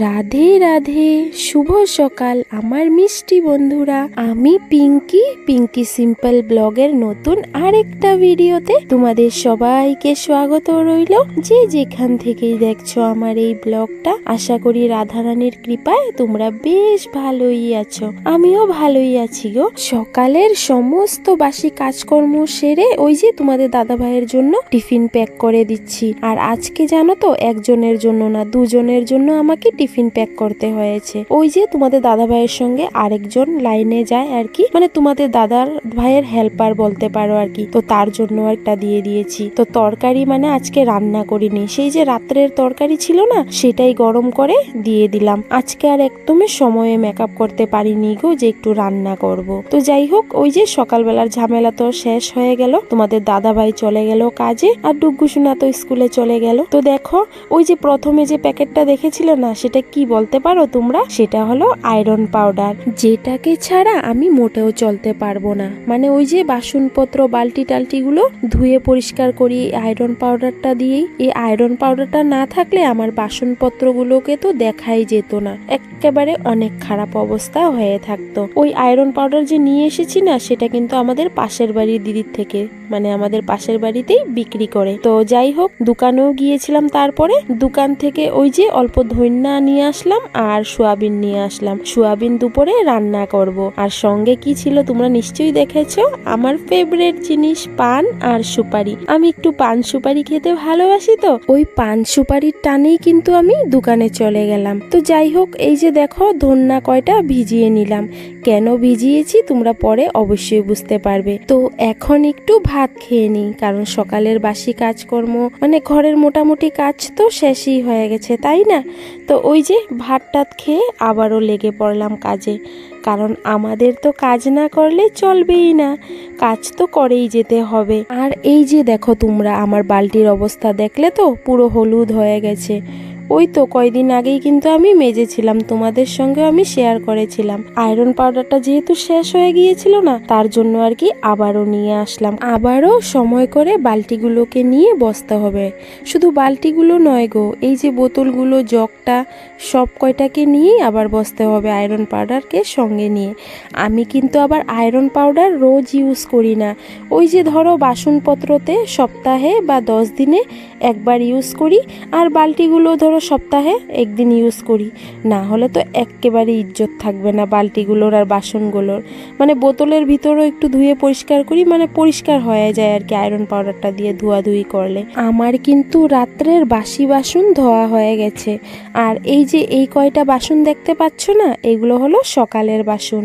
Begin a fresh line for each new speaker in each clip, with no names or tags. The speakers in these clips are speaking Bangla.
রাধে রাধে, শুভ সকাল আমার মিষ্টি বন্ধুরা। আমি পিঙ্কি পিঙ্কি সিম্পল ব্লগের নতুন আরেকটা ভিডিওতে তোমাদের সবাইকে স্বাগত রইল। যে যেখান থেকেই দেখছ আমার এই ব্লগটা, আশা করি রাধারানীর কৃপায় তোমরা বেশ ভালোই আছো। আমিও ভালোই আছি গো। সকালের সমস্ত বাসি কাজকর্ম সেরে ওই যে তোমাদের দাদা ভাইয়ের জন্য টিফিন প্যাক করে দিচ্ছি। আর আজকে জানো তো, একজনের জন্য না, দুজনের জন্য আমাকে টিফিন প্যাক করতে হয়েছে। ওই যে তোমাদের দাদা ভাইয়ের সঙ্গে আরেকজন লাইনে যায় আর কি। মানে তোমাদের দাদার ভাইয়ের হেল্পার বলতে পারো আর কি। তো তার জন্য একটা দিয়ে দিয়েছি। তো তরকারি মানে আজকে রান্না করিনি। সেই যে রাত্রের তরকারি ছিল না, সেটাই গরম করে দিয়ে দিলাম। আজকে আর একদমই সময়ে মেকআপ করতে পারিনি গো যে একটু রান্না করব। তো যাই হোক, ওই যে সকালবেলার ঝামেলা তো শেষ হয়ে গেল। তোমাদের দাদা ভাই চলে গেল কাজে, আর ডুগ্গু সোনা তো স্কুলে চলে গেল। তো দেখো, ওই যে প্রথমে যে প্যাকেটটা দেখেছিল না, সেটা কি বলতে পারো তোমরা? সেটা হলো আয়রন পাউডার যেটাকে ছাড়া আমি মোটেও চলতে পারব না। মানে ওই যে বাসনপত্র, বালতি টালটি গুলো ধুয়ে পরিষ্কার করি আয়রন পাউডারটা দিয়েই। এই আয়রন পাউডারটা না থাকলে আমার বাসনপত্রগুলোকে তো দেখাই যেত না। একেবারে অনেক খারাপ অবস্থা হয়ে থাকতো। ওই আয়রন পাউডার যে নিয়ে এসেছি না, সেটা কিন্তু আমাদের পাশের বাড়ির দিদির থেকে। মানে আমাদের পাশের বাড়িতেই বিক্রি করে। তো যাই হোক, দোকানেও গিয়েছিলাম তারপরে। দোকান থেকে ওই যে অল্প ধন্যা নিয়ে আসলাম আর সোয়াবিন নিয়ে আসলাম। সোয়াবিন দুপুরে রান্না করব। আর সঙ্গে কি ছিল তোমরা নিশ্চয়ই দেখেছ? আমার ফেভারিট জিনিস পান আর সুপারি। আমি একটু পান সুপারি খেতে ভালোবাসি তো। ওই পান সুপারির টানেই কিন্তু আমি দোকানে চলে গেলাম। তো যাই হোক, এই যে দেখো, ধন্যা কয়টা ভিজিয়ে নিলাম। কেন ভিজিয়েছি তোমরা পরে অবশ্যই বুঝতে পারবে। তো এখন একটু ভাত খেয়ে নিই, কারণ সকালের বাসি কাজকর্ম মানে ঘরের মোটামুটি কাজ তো শেষই হয়ে গেছে, তাই না? তো ওই যে ভাত টাত খেয়ে আবারও লেগে পড়লাম কাজে। কারণ আমাদের তো কাজ না করলে চলবেই না, কাজ তো করেই যেতে হবে। আর এই যে দেখো তোমরা, আমার বালতির অবস্থা দেখলে তো পুরো হলুদ হয়ে গেছে। ওই তো কয়দিন আগেই কিন্তু আমি মেজেছিলাম তোমাদের সঙ্গে আমি শেয়ার করেছিলাম। আয়রন পাউডারটা যেহেতু শেষ হয়ে গিয়েছিল না, তার জন্য আর কি আবারও নিয়ে আসলাম। আবারও সময় করে বালতিগুলোকে নিয়ে বসতে হবে। শুধু বালতিগুলো নয় গো, এই যে বোতলগুলো, জগটা, সব কয়টাকে নিয়েই আবার বসতে হবে আয়রন পাউডারকে সঙ্গে নিয়ে। আমি কিন্তু আবার আয়রন পাউডার রোজ ইউজ করি না। ওই যে ধরো বাসনপত্রতে সপ্তাহে বা দশ দিনে একবার ইউজ করি, আর বালতিগুলো ধরো সপ্তাহে একদিন ইউজ করি। না হলে তো একেবারে ইজ্জত থাকবে না বালতিগুলোর আর বাসনগুলোর। মানে বোতলের ভিতরেও একটু ধুয়ে পরিষ্কার করি মানে পরিষ্কার হয়ে যায় আর কি আয়রন পাউডারটা দিয়ে ধোয়াধুয়ি করলে। আমার কিন্তু রাত্রের বাসি বাসন ধোয়া হয়ে গেছে। আর এই যে এই কয়টা বাসন দেখতে পাচ্ছ না, এগুলো হলো সকালের বাসন।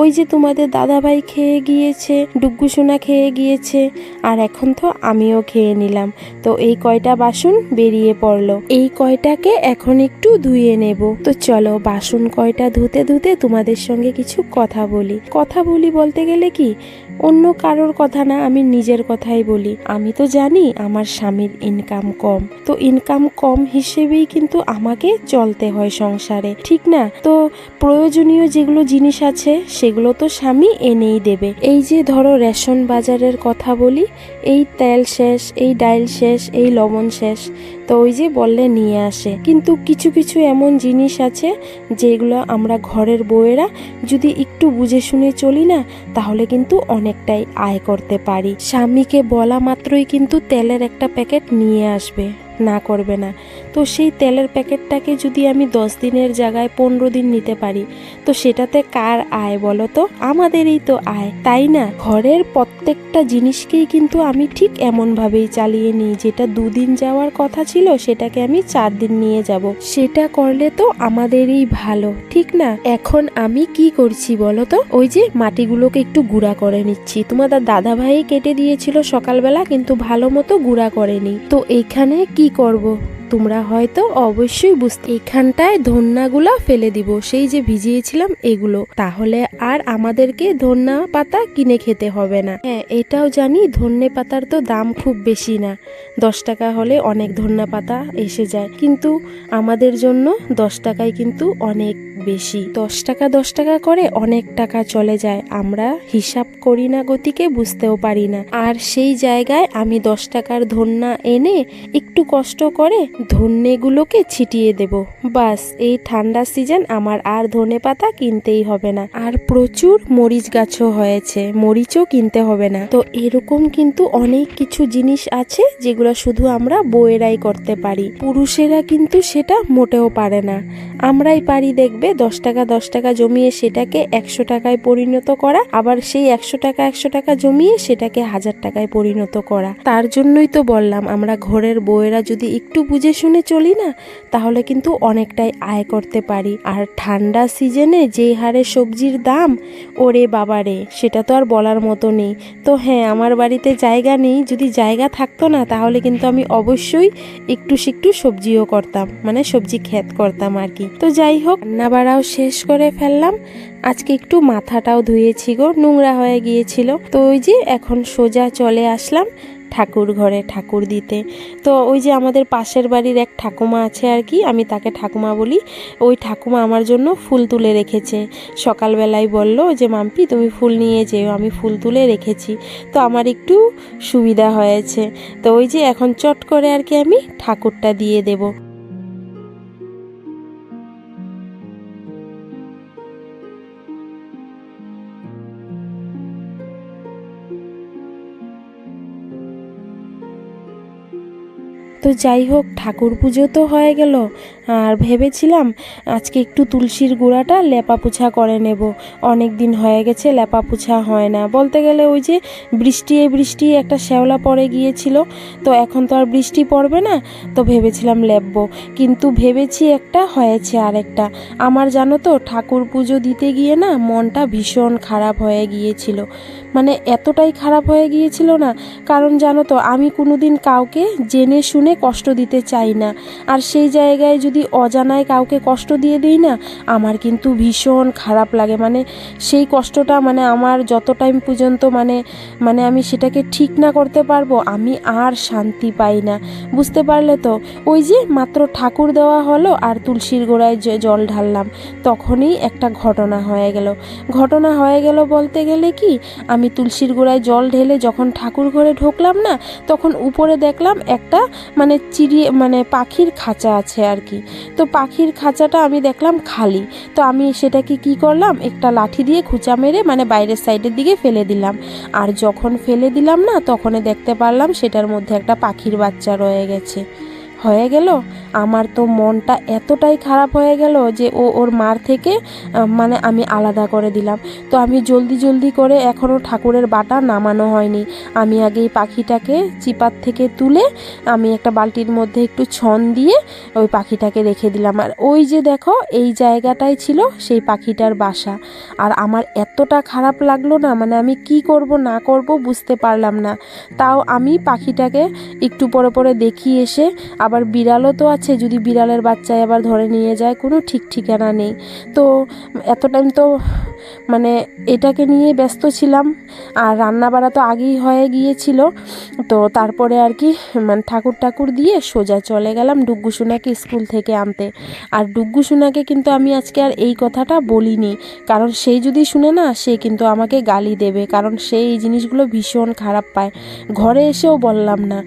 ওই যে তোমাদের দাদাভাই খেয়ে গিয়েছে ডুগ্গু সোনা খেয়ে গিয়েছে, আর এখন তো আমিও খেয়ে নিলাম। তো এই কয়টা বাসন বেরিয়ে পড়ল। এই কয়টাকে এখন একটু ধুয়ে নেব। তো চলো, বাসন কয়টা ধুতে ধুতে তোমাদের সঙ্গে কিছু কথা বলি। কথা বলি বলতে গেলে কি, অন্য কারোর কথা না, আমি নিজের কথাই বলি। আমি তো জানি আমার স্বামীর ইনকাম কম। তো ইনকাম কম হিসেবেই কিন্তু আমাকে চলতে হয় সংসারে, ঠিক না? তো প্রয়োজনীয় যেগুলো জিনিস আছে, সেগুলো তো স্বামী এনেই দেবে। এই যে ধরো রেশন বাজারের কথা বলি, এই তেল শেষ, এই ডাইল শেষ, এই লবণ শেষ, তো ওই যে বললে নিয়ে আসে। কিন্তু কিছু কিছু এমন জিনিস আছে, যেগুলো আমরা ঘরের বউয়েরা যদি একটু বুঝে শুনে চলি না, তাহলে কিন্তু অনেকটাই আয় করতে পারি। স্বামীকে বলা মাত্রই কিন্তু তেলের একটা প্যাকেট নিয়ে আসবে। না করবে না। তো সেই তেলের প্যাকেটটাকে যদি আমি দশ দিনের জায়গায় পনেরো দিন নিতে পারি, তো সেটাতে কার আয় বলো তো? আমাদেরই তো আয়, তাই না? ঘরের প্রত্যেকটা জিনিসকেই কিন্তু আমি ঠিক এমনভাবেই চালিয়ে নিই। যেটা দুদিন যাওয়ার কথা ছিল, সেটাকে আমি চার দিন নিয়ে যাব। সেটা করলে তো আমাদেরই ভালো, ঠিক না? এখন আমি কি করছি বলো তো? ওই যে মাটিগুলোকে একটু গুঁড়া করে নিচ্ছি। তোমাদের দাদা ভাই কেটে দিয়েছিল সকালবেলা, কিন্তু ভালো মতো গুঁড়া করেনি। তো এইখানে কি করব। তোমরা হয়তো অবশ্যই বুঝতে এখানটায় ধন্যাগুলা ফেলে দিব। সেই যে ভিজিয়েছিলাম এগুলো। তাহলে আর আমাদেরকে ধন্যা পাতা কিনে খেতে হবে না। হ্যাঁ এটাও জানি ধন্যে পাতার তো দাম খুব বেশি না। দশ টাকা হলে অনেক ধন্যা পাতা এসে যায়। কিন্তু আমাদের জন্য দশ টাকায় কিন্তু অনেক বেশি। দশ টাকা দশ টাকা করে অনেক টাকা চলে যায়। আমরা হিসাব করি না গতিকে বুঝতেও পারি না। আর সেই জায়গায় আমি দশ টাকার ধন্যা এনে একটু কষ্ট করে ধন্যেগুলোকে ছিটিয়ে দেব। বাস, এই ঠান্ডা সিজন আমার আর ধনে পাতা কিনতেই হবে না। আর প্রচুর মরিচ গাছও হয়েছে, মরিচও কিনতে হবে না। তো এরকম কিন্তু অনেক কিছু জিনিস আছে যেগুলো শুধু আমরা বইয়েরাই করতে পারি। পুরুষেরা কিন্তু সেটা মোটেও পারে না। আমরাই পারি দেখবে দশ টাকা দশ টাকা জমিয়ে সেটাকে একশো টাকায় পরিণত করা, আবার সেই একশো টাকা একশো টাকা জমিয়ে সেটাকে হাজার টাকায় পরিণত করা। তার জন্যই তো বললাম, আমরা ঘরের বউয়েরা যদি একটু বুঝে শুনে চলি না, তাহলে কিন্তু অনেকটাই আয় করতে পারি। আর ঠান্ডা সিজনে যেই হারে সবজির দাম, ওরে বাবারে, সেটা তো আর বলার মতো নেই। তো হ্যাঁ আমার বাড়িতে জায়গা নেই, যদি জায়গা থাকতো না, তাহলে কিন্তু আমি অবশ্যই একটু সিকটু সবজিও করতাম মানে সবজি ক্ষেত করতাম আর কি। তো যাই হোক রান্না বাড়াও শেষ করে ফেললাম। আজকে একটু মাথাটাও ধুয়েছি গো, নোংরা হয়ে গিয়েছিল। তো ওই যে এখন সোজা চলে আসলাম ঠাকুর ঘরে ঠাকুর দিতে। তো ওই যে আমাদের পাশের বাড়ির এক ঠাকুমা আছে আর কি, আমি তাকে ঠাকুমা বলি, ওই ঠাকুমা আমার জন্য ফুল তুলে রেখেছে। সকালবেলায় বলল যে মাম্পি, তুমি ফুল নিয়ে যেও, আমি ফুল তুলে রেখেছি। তো আমার একটু সুবিধা হয়েছে। তো ওই যে এখন চট করে আর কি আমি ঠাকুরটা দিয়ে দেব। তো যাই হোক, ঠাকুর পুজো তো হয়ে গেল। আর ভেবেছিলাম আজকে একটু তুলসীর গুঁড়াটা লেপা পোছা করে নেব। অনেক দিন হয়ে গেছে, লেপা পোছা হয় না। বলতে গেলে ওই যে বৃষ্টি এই বৃষ্টি একটা শ্যাওলা পড়ে গিয়েছিল, তো এখন তো আর বৃষ্টি পড়বে না, তো ভেবেছিলাম লেপবো। কিন্তু ভেবেছি একটা হয়েছে আরেকটা। আমার জানো তো, ঠাকুর পুজো দিতে গিয়ে না মনটা ভীষণ খারাপ হয়ে গিয়েছিল। মানে এতটাই খারাপ হয়ে গিয়েছিল না। কারণ জানো তো, আমি কোনো দিন কাউকে জেনে শুনে কষ্ট দিতে চাই না। আর সেই জায়গায় যদি অজানায় কাউকে কষ্ট দিয়ে দিই না, আমার কিন্তু ভীষণ খারাপ লাগে। মানে সেই কষ্টটা মানে আমার যত টাইম পর্যন্ত মানে মানে আমি সেটাকে ঠিক না করতে পারব, আমি আর শান্তি পাই না। বুঝতে পারলে তো? ওই যে মাত্র ঠাকুর দেওয়া হলো আর তুলসীর গোড়ায় জল ঢাললাম, তখনই একটা ঘটনা হয়ে গেল। ঘটনা হয়ে গেল বলতে গেলে কি, আমি তুলসীর গোড়ায় জল ঢেলে যখন ঠাকুর ঘরে ঢুকলাম না, তখন উপরে দেখলাম একটা মানে চিড়ি মানে পাখির খাঁচা আছে আর কি। তো পাখির খাঁচাটা আমি দেখলাম খালি। তো আমি সেটাকে কি করলাম, একটা লাঠি দিয়ে খুঁচা মেরে মানে বাইরের সাইডের দিকে ফেলে দিলাম। আর যখন ফেলে দিলাম না তখনই দেখতে পারলাম সেটার মধ্যে একটা পাখির বাচ্চা রয়ে গেছে। হয়ে গেল? আমার তো মনটা এতটাই খারাপ হয়ে গেল যে ও ওর মার থেকে মানে আমি আলাদা করে দিলাম। তো আমি জলদি জলদি করে এখনও ঠাকুরের বাটা নামানো হয়নি। আমি আগে এই পাখিটাকে চিপার থেকে তুলে আমি একটা বালতির মধ্যে একটু ছন দিয়ে ওই পাখিটাকে রেখে দিলাম। আর ওই যে দেখো, এই জায়গাটাই ছিল সেই পাখিটার বাসা। আর আমার এতটা খারাপ লাগল না মানে আমি কি করব, না করব বুঝতে পারলাম না। তাও আমি পাখিটাকে একটু পরে পরে দেখি এসে আবার বিড়ালও তো আছে, যদি বিড়ালের বাচ্চায় আবার ধরে নিয়ে যায়, কোনো ঠিক ঠিকানা নেই। তো, এত টাইম তো মানে এটাকে নিয়ে ব্যস্ত ছিলাম। আর রান্না বাড়া তো আগেই হয়ে গিয়েছিল। তো তারপরে আর কি মানে ঠাকুর ঠাকুর দিয়ে সোজা চলে গেলাম ডুগ্গু সোনাকে স্কুল থেকে আনতে। আর ডুগ্গু সোনাকে কিন্তু আমি আজকে আর এই কথাটা বলিনি। কারণ সেই যদি শুনে না, সে কিন্তু আমাকে গালি দেবে। কারণ সে এই জিনিসগুলো ভীষণ খারাপ পায়। ঘরে এসেও বললাম না।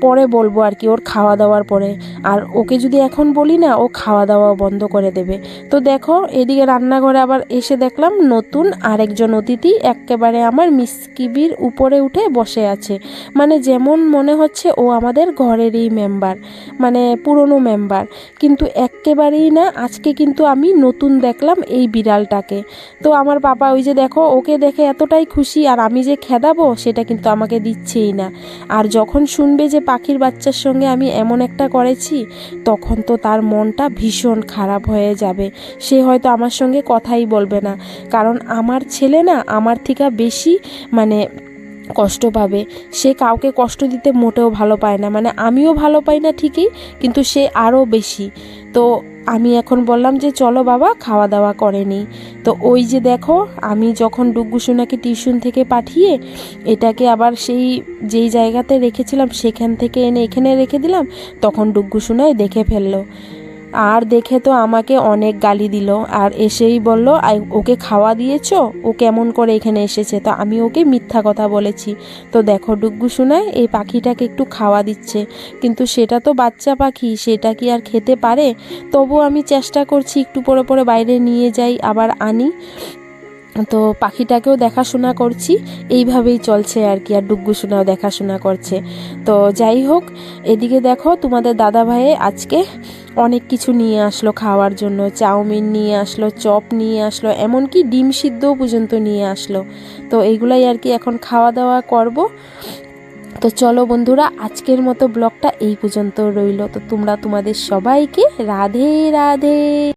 পরে বলব আর কি, ওর খাওয়া দাওয়ার পরে। আর ওকে যদি এখন বলি না, ও খাওয়া দাওয়া বন্ধ করে দেবে। তো দেখো, এদিকে রান্নাঘরে আবার এসে দেখলাম নতুন আরেকজন অতিথি একেবারে আমার মিসকিবির উপরে উঠে বসে আছে। মানে যেমন মনে হচ্ছে ও আমাদের ঘরেরই মেম্বার মানে পুরনো মেম্বার কিন্তু একেবারেই না, আজকে কিন্তু আমি নতুন দেখলাম এই বিড়ালটাকে। তো আমার বাবা ওই যে দেখো, ওকে দেখে এতটাই খুশি, আর আমি যে খেদাবো সেটা কিন্তু আমাকে দিচ্ছেই না। আর যখন শুনবে যে পাখির বাচ্চার সঙ্গে আমি এমন একটা করেছি, তখন তো তার মনটা ভীষণ খারাপ হয়ে যাবে। সে হয়তো আমার সঙ্গে কথাই বলবে না। কারণ আমার ছেলে না আমার থেকে বেশি মানে কষ্ট পাবে। সে কাউকে কষ্ট দিতে মোটেও ভালো পায় না। মানে আমিও ভালো পাই না ঠিকই, কিন্তু সে আরও বেশি। তো আমি এখন বললাম যে, চলো বাবা খাওয়া দাওয়া করে নিই। তো ওই যে দেখো, আমি যখন ডুগ্গু সোনাকে টিউশন থেকে পাঠিয়ে এটাকে আবার সেই যেই জায়গাতে রেখেছিলাম, সেখান থেকে এনে এখানে রেখে দিলাম, তখন ডুগ্গু সোনাই দেখে ফেলল। আর দেখে তো আমাকে অনেক গালি দিল। আর এসেই বলল, "আই- ওকে খাওয়া দিয়েছ? ও কেমন করে এখানে এসেছে? তো আমি ওকে মিথ্যা কথা বলেছি। তো দেখো ডুগ্গু শোনায় এই পাখিটাকে একটু খাওয়া দিচ্ছে। কিন্তু সেটা তো বাচ্চা পাখি, সেটা কি আর খেতে পারে? তবু আমি চেষ্টা করছি একটু পরে পরে বাইরে নিয়ে যাই, আবার আনি। তো পাখিটাকেও দেখাশোনা করছি, এইভাবেই চলছে আর কি, আর ডুগ্গু সোনাও দেখাশোনা করছে। তো যাই হোক, এদিকে দেখো তোমাদের দাদা ভাইয়ে আজকে অনেক কিছু নিয়ে আসলো খাওয়ার জন্য, চাউমিন নিয়ে আসলো, চপ নিয়ে আসলো, এমনকি ডিম সিদ্ধও পর্যন্ত নিয়ে আসলো। তো এইগুলাই আর কি এখন খাওয়া দাওয়া করব। তো চলো বন্ধুরা, আজকের মতো ব্লগটা এই পর্যন্ত রইল। তো তোমরা তোমাদের সবাইকে রাধে রাধে।